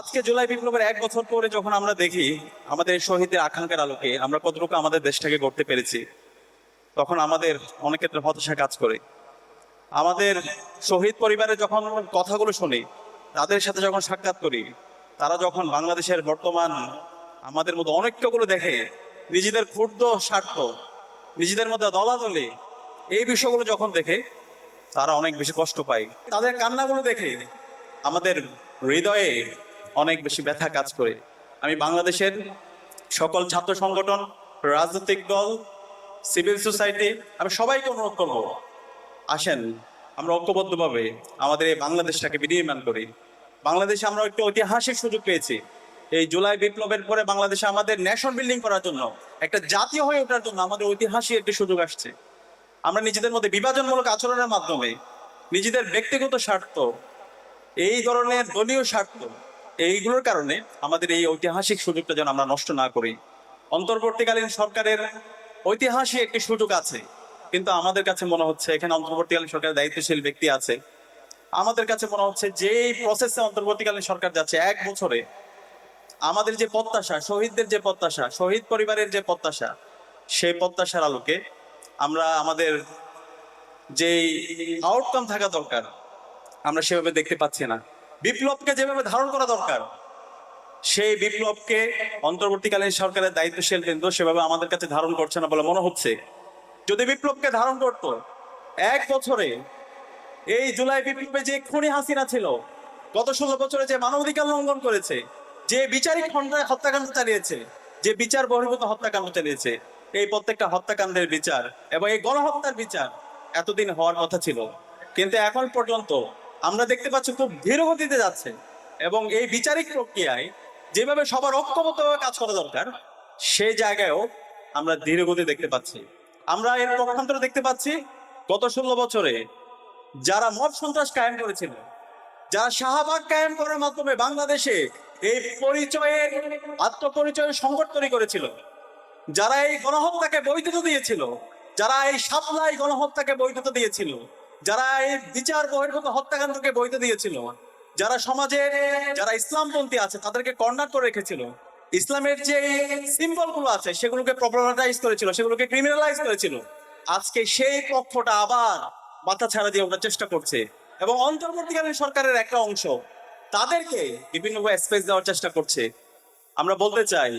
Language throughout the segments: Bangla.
আজকে জুলাই বিপ্লবের এক বছর পরে যখন আমরা দেখি আমাদের শহীদের আকাঙ্ক্ষার আলোকে আমরা কতটুকু আমাদের দেশটাকে গড়তে পেরেছি, তখন আমাদের অনেক ক্ষেত্রে হতাশা কাজ করে। আমাদের শহীদ পরিবারের যখন কথাগুলো শুনি, তাদের সাথে যখন সাক্ষাৎ করি, তারা যখন বাংলাদেশের বর্তমান আমাদের মধ্যে অনৈক্যগুলো দেখে, নিজেদের ক্ষুদ্র স্বার্থ, নিজেদের মধ্যে দলাদলি, এই বিষয়গুলো যখন দেখে, তারা অনেক বেশি কষ্ট পায়। তাদের কান্নাগুলো দেখে আমাদের হৃদয়ে অনেক বেশি ব্যথা কাজ করে। আমি বাংলাদেশের সকল ছাত্র সংগঠন, রাজনৈতিক দল সিভিল সোসাইটি আমি সবাইকে অনুরোধ করব, আসেন, আমরা ঐক্যবদ্ধভাবে আমাদের এই বাংলাদেশটাকে বিনির্মাণ করি। বাংলাদেশে আমরা একটি ঐতিহাসিক সুযোগ পেয়েছি। এই জুলাই বিপ্লবের পরে বাংলাদেশে আমাদের ন্যাশন বিল্ডিং করার জন্য, একটা জাতীয় হয়ে ওঠার জন্য আমাদের ঐতিহাসিক একটি সুযোগ আসছে। আমরা নিজেদের মধ্যে বিভাজনমূলক আচরণের মাধ্যমে নিজেদের ব্যক্তিগত স্বার্থ, এই ধরনের দলীয় স্বার্থ এইগুলোর কারণে আমাদের এই ঐতিহাসিক সুযোগটা যেন আমরা নষ্ট না করি। অন্তর্বর্তীকালীন সরকারের ঐতিহাসিক একটি সুযোগ আছে, কিন্তু আমাদের কাছে মনে হচ্ছে এখানে অন্তর্বর্তীকালীন সরকারের দায়িত্বশীল ব্যক্তি আছে। আমাদের কাছে মনে হচ্ছে যে প্রসেসে অন্তর্বর্তীকালীন সরকার যাচ্ছে, এক বছরে আমাদের যে প্রত্যাশা, শহীদদের যে প্রত্যাশা, শহীদ পরিবারের যে প্রত্যাশা, সেই প্রত্যাশার আলোকে আমরা আমাদের যে আউটকাম থাকা দরকার, আমরা সেভাবে দেখতে পাচ্ছি না। বিপ্লবকে যেভাবে ধারণ করা দরকার, সেই বিপ্লবকে অন্তর্বর্তীকালীন সরকারের দায়িত্বশীল কেন্দ্র সেভাবে আমাদের কাছে ধারণ করছে না বলে মনে হচ্ছে। যদি বিপ্লবকে ধারণ করত, এক বছরে এই জুলাই বিপ্লবে যে খুনি হাসিনা ছিল, গত ষোলো বছরে যে মানবাধিকার লঙ্ঘন করেছে, যে বিচারিক খণ্ডায় হত্যাকাণ্ড চালিয়েছে, যে বিচার বহির্ভূত হত্যাকাণ্ড চালিয়েছে, এই প্রত্যেকটা হত্যাকাণ্ডের বিচার এবং এই গণহত্যার বিচার এতদিন হওয়ার কথা ছিল। কিন্তু এখন পর্যন্ত আমরা দেখতে পাচ্ছি খুব ধীর গতিতে যাচ্ছে। এবং এই বিচারিক প্রক্রিয়ায় যেভাবে সবার ঐক্যবদ্ধভাবে কাজ করা দরকার সেই জায়গায়ও আমরা ধীর গতি দেখতে পাচ্ছি। আমরা এর পক্ষান্তরে দেখতে পাচ্ছি, গত ষোলো বছরে যারা মব সন্ত্রাস কায়েম করেছিল, যারা শাহবাগ কায়েম করার মাধ্যমে বাংলাদেশে এই পরিচয়ের, আত্মপরিচয়ের সংকট তৈরি করেছিল, যারা এই গণহত্যাকে বৈধতা দিয়েছিল, যারা এই সাপ্লাই গণহত্যাকে বৈধতা দিয়েছিল যারা এই বিচার বহির্ভূত হত্যাকাণ্ডকে বইতে দিয়েছিল, যারা সমাজের যারা ইসলামপন্থী আছে, তাদেরকে কর্নার করে রেখেছিল, ইসলামের যে সিম্বলগুলো আছে, সেগুলোকে প্রবলেমাটাইজ করেছিল, সেগুলোকে ক্রিমিনালাইজ করেছিল, আজকে সেই পক্ষটা আবার মাথা ছাড়া দিয়ে ওঠার চেষ্টা করছে এবং অন্তর্বর্তীকালীন সরকারের একটা অংশ তাদেরকে বিভিন্নভাবে স্পেস দেওয়ার চেষ্টা করছে। আমরা বলতে চাই,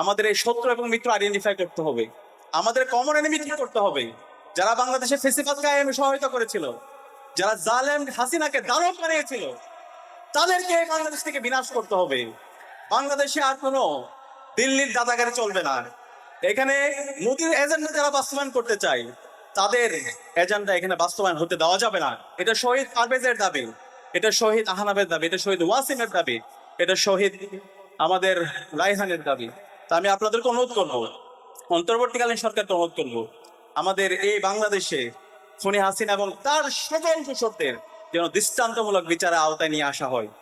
আমাদের এই শত্রু এবং মিত্র আইডেন্টিফাই করতে হবে, আমাদের কমন এনিমি ঠিক করতে হবে যারা বাংলাদেশে ফেসিবাদ কায়েমে সহায়তা করেছিল, যারা জালেম হাসিনাকে দানব বানিয়েছিল, তাদেরকে বাংলাদেশ থেকে বিনাশ করতে হবে। বাংলাদেশে আর কোনো দিল্লির দাদাগারি চলবে না। এখানে মোদির এজেন্ডা যারা বাস্তবায়ন করতে চায়, তাদের এজেন্ডা এখানে বাস্তবায়ন হতে দেওয়া যাবে না। এটা শহীদ পারভেজের দাবি, এটা শহীদ আহানাবের দাবি, এটা শহীদ ওয়াসিমের দাবি, এটা শহীদ আমাদের রায়হানের দাবি। তা আমি আপনাদেরকে অনুরোধ করব, অন্তর্বর্তীকালীন সরকারকে অনুরোধ করব আমাদের এই বাংলাদেশে খুনি হাসিনা এবং তার সকল কৃষকদের যেন দৃষ্টান্তমূলক বিচারে আওতায় নিয়ে আসা হয়।